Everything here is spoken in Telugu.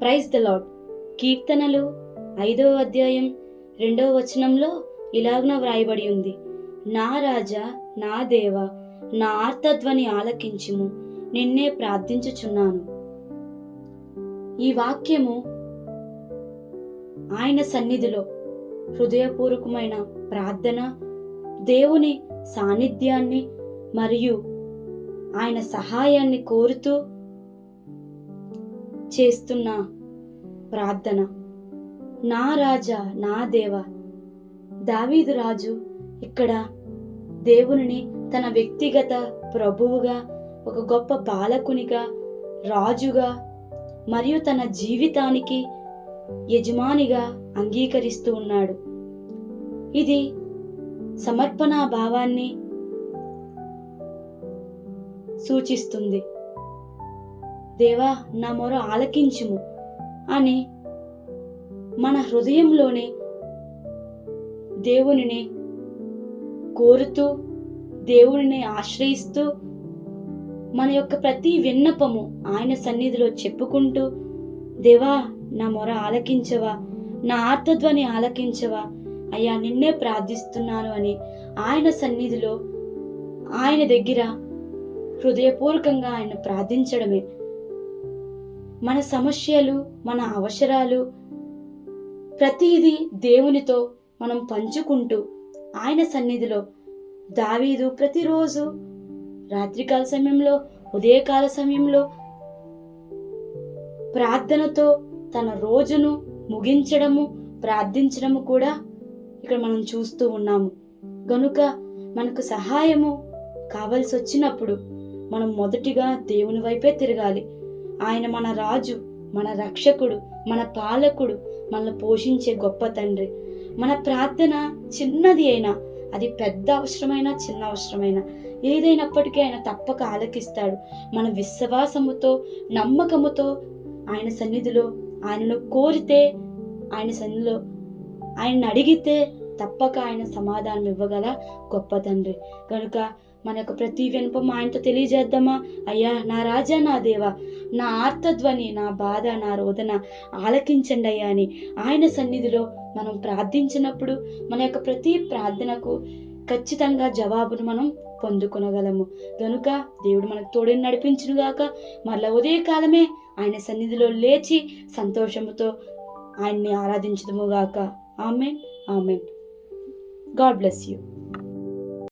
ప్రైజ్ ద లాడ్ కీర్తనలు ఐదవ అధ్యాయం రెండవ వచనంలో ఇలాగున వ్రాయబడి ఉంది. నా రాజా నా దేవ నా ఆర్తధ్వని ఆలకించుము నిన్నే ప్రార్థించుచున్నాను. ఈ వాక్యము ఆయన సన్నిధిలో హృదయపూర్వకమైన ప్రార్థన దేవుని సాన్నిధ్యాన్ని మరియు ఆయన సహాయాన్ని కోరుతూ చేస్తున్న ప్రార్థన. నా రాజా నా దేవ దావీదు రాజు ఇక్కడ దేవునిని తన వ్యక్తిగత ప్రభువుగా ఒక గొప్ప పాలకునిగా రాజుగా మరియు తన జీవితానికి యజమానిగా అంగీకరిస్తూ ఉన్నాడు. ఇది సమర్పణా భావాన్ని సూచిస్తుంది. దేవా నా మొర ఆలకించుము అని మన హృదయంలోనే దేవునిని కోరుతూ దేవునిని ఆశ్రయిస్తూ మన యొక్క ప్రతి విన్నపము ఆయన సన్నిధిలో చెప్పుకుంటూ దేవా నా మొర ఆలకించవా నా ఆర్తధ్వని ఆలకించవా అయ్యా నిన్నే ప్రార్థిస్తున్నాను అని ఆయన సన్నిధిలో ఆయన దగ్గర హృదయపూర్వకంగా ఆయన ప్రార్థించడమే. మన సమస్యలు మన అవసరాలు ప్రతిదీ దేవునితో మనం పంచుకుంటూ ఆయన సన్నిధిలో దావీదు ప్రతిరోజు రాత్రికాల సమయంలో ఉదయకాల సమయంలో ప్రార్థనతో తన రోజును ముగించడము ప్రార్థించడము కూడా ఇక్కడ మనం చూస్తూ ఉన్నాము. గనుక మనకు సహాయము కావలసి వచ్చినప్పుడు మనం మొదటిగా దేవుని వైపే తిరగాలి. ఆయన మన రాజు మన రక్షకుడు మన పాలకుడు మనల్ని పోషించే గొప్ప తండ్రి. మన ప్రార్థన చిన్నది అయినా అది పెద్ద అవసరమైన చిన్న అవసరమైన ఏదైనప్పటికీ ఆయన తప్పక ఆలకిస్తాడు. మన విశ్వాసముతో నమ్మకముతో ఆయన సన్నిధిలో ఆయనను కోరితే ఆయన సన్నిధిలో ఆయన్ని అడిగితే తప్పక ఆయన సమాధానం ఇవ్వగల గొప్ప తండ్రి. కనుక మన యొక్క ప్రతి వినపం ఆయనతో తెలియజేద్దామా? అయ్యా నా రాజా నా దేవా నా ఆర్తధ్వని నా బాధ నా రోదన ఆలకించండి అయ్యా అని ఆయన సన్నిధిలో మనం ప్రార్థించినప్పుడు మన యొక్క ప్రతి ప్రార్థనకు ఖచ్చితంగా జవాబును మనం పొందుకొనగలము. గనుక దేవుడు మనకు తోడని నడిపించునుగాక మరలా ఉదయకాలమే ఆయన సన్నిధిలో లేచి సంతోషముతో ఆయన్ని ఆరాధించదుముగాక. Amen amen. God bless you.